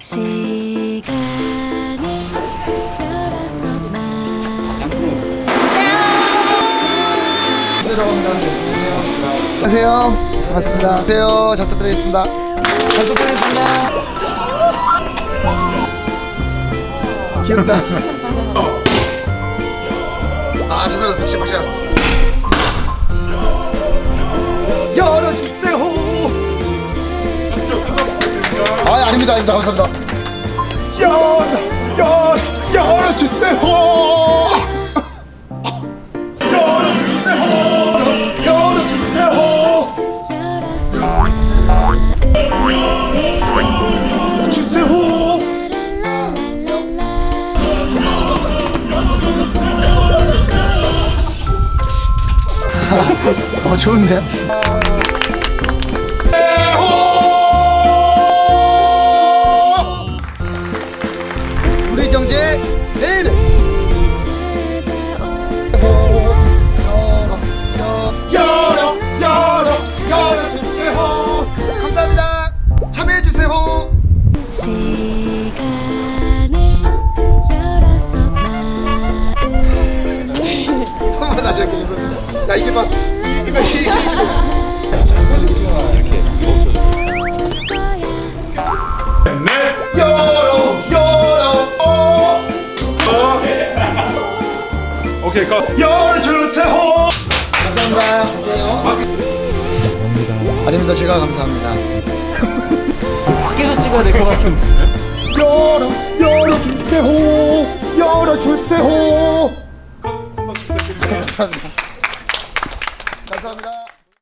시간을 열어서 마음 안녕하세요. 반갑습니다. 안녕하세요. 잘 부탁드리겠습니다. 잘 부탁드리겠습니다. 귀엽다. 아, 죄송합니다. 박시, 박시. 아, 아닙니다. 아닙니다. 감사합니다. 열어주세요. 열어서 마음 주세요. 어 좋은데? 야 이게 막 이거 이게 찾아올 거야 열어 열어 오케이 컷. 열어 주세요 감사합니다 아닙니다 제가 감사합니다 밖에서 찍어야 될 것 같은데. 열어 열어 주세요 열어 주세요 감사합니다 감사합니다.